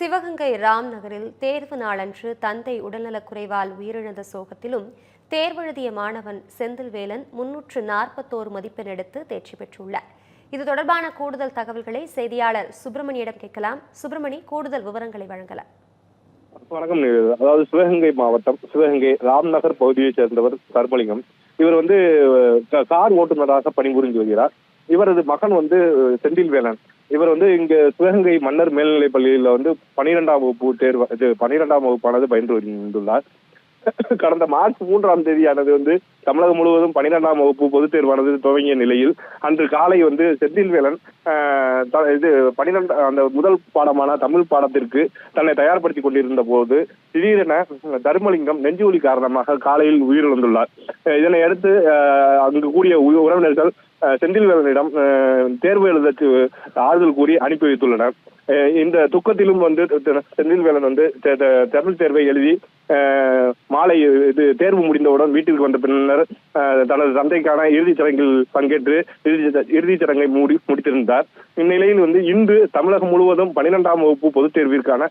சிவகங்கை ராம் நகரில் தேர்வு நாளன்று தந்தை உடல்நலக்குறைவால் உயிரிழந்த சோகத்திலும் தேர்வெழுதிய மாணவன் செந்தில்வேலன் முன்னூற்று நாற்பத்தோரு மதிப்பெண் எடுத்து தேர்ச்சி பெற்றுள்ளார். இது தொடர்பான கூடுதல் தகவல்களை செய்தியாளர் சுப்பிரமணியிடம் கேட்கலாம். சுப்பிரமணி கூடுதல் விவரங்களை வழங்கலாம். வணக்கம் அதாவது சிவகங்கை மாவட்டம் சிவகங்கை ராம்நகர் பகுதியைச் சேர்ந்தவர் சர்மலிங்கம். இவர் வந்து கார் ஓட்டுநராக பணிபுரிந்து வருகிறார். இவரது மகன் வந்து செந்தில்வேலன். இவர் வந்து இங்க சிவகங்கை மன்னர் மேல்நிலைப் பள்ளியில வந்து பனிரெண்டாம் வகுப்பு தேர்வு இது பனிரெண்டாம் வகுப்பானது பயின்று வந்துள்ளார். கடந்த மார்ச் மூன்றாம் தேதியானது வந்து தமிழகம் முழுவதும் பனிரெண்டாம் வகுப்பு பொதுத் தேர்வானது துவங்கிய நிலையில் அன்று காலை வந்து செந்தில்வேலன் த- இது பனிரெண்டு அந்த முதல் பாடமான தமிழ் பாடத்திற்கு தன்னை தயார்படுத்திக் கொண்டிருந்த போது திடீரென தர்மலிங்கம் நெஞ்சுவலி காரணமாக காலையில் உயிரிழந்துள்ளார். இதனை அடுத்து அங்கு கூடிய உ- உறவினர்கள் செந்தில்வேலனிடம் தேர்வு எழுதற்கு ஆறுதல் கூறி அனுப்பி வைத்துள்ளனர். இந்த துக்கத்திலும் வந்து செந்தில்வேலன் வந்து தமிழ் தேர்வை எழுதி மாலை இது தேர்வு முடிந்தவுடன் வீட்டிற்கு வந்த பின் பின்னர் தனது தந்தைக்கான இறுதிச் சடங்கில் பங்கேற்று இறுதி இறுதிச் சடங்கை மூடி முடித்திருந்தார். இந்நிலையில் வந்து இன்று தமிழகம் முழுவதும் பனிரெண்டாம் வகுப்பு பொதுத் தேர்விற்கான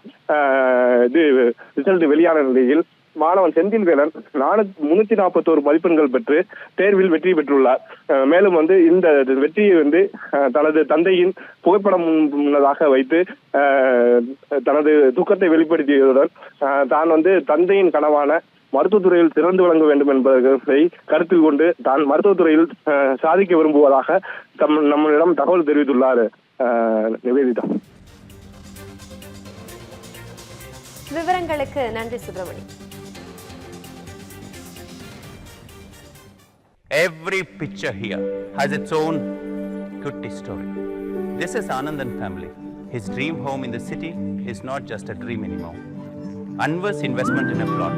இது ரிசல்ட் வெளியான நிலையில் மாணவன் செந்தில்வேலன் நானூத்தி முன்னூத்தி நாற்பத்தோரு மதிப்பெண்கள் பெற்று தேர்வில் வெற்றி பெற்றுள்ளார். மேலும் வந்து இந்த வெற்றியை வந்து அஹ், தனது தந்தையின் புகைப்படம் முன்னதாக வைத்து தனது துக்கத்தை வெளிப்படுத்தியதுடன் அஹ், தான் வந்து தந்தையின் கனவான மருத்துவத்துறையில் சிறந்து விளங்க வேண்டும் என்பதை கருத்தில் கொண்டு தான் மருத்துவத்துறையில் சாதிக்க விரும்புவதாக தம் நம்மளிடம் தகவல் தெரிவித்துள்ளார் நிவேதிதா விவரங்களுக்கு நன்றி Subramani Every picture here has its own kutti story. This is Anandan family. His dream home in the city is not just a dream anymore. Anwar's investment in a plot